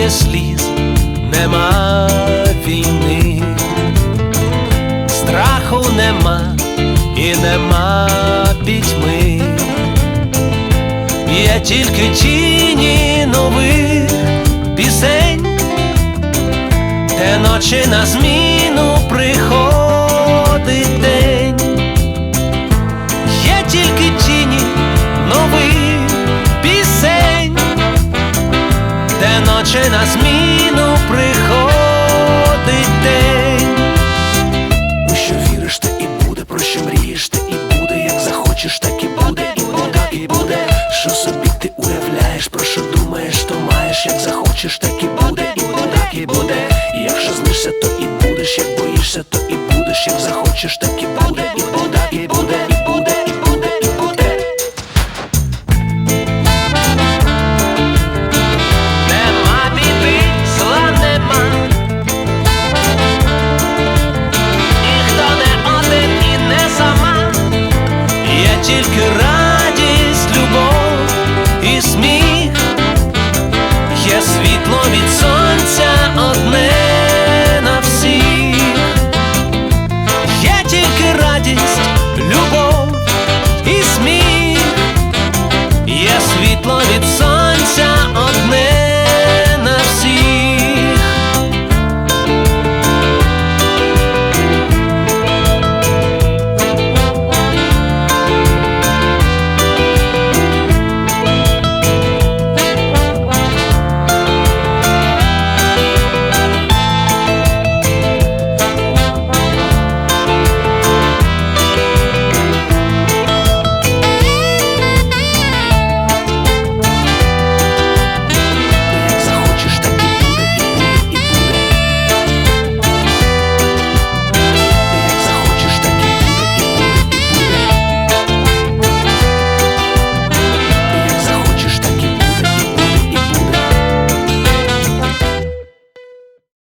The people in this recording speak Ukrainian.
Немає сліз, нема війни, страху нема і нема пітьми, є тільки тіні нових пісень, де ночі на зміну приходить ночі на зміну приходить день. У що віриш, те і буде, про що мрієш, те і буде, як захочеш, так і буде, і буде, і буде. Що собі ти уявляєш, про що думаєш, то маєш, як захочеш, так і тільки раз.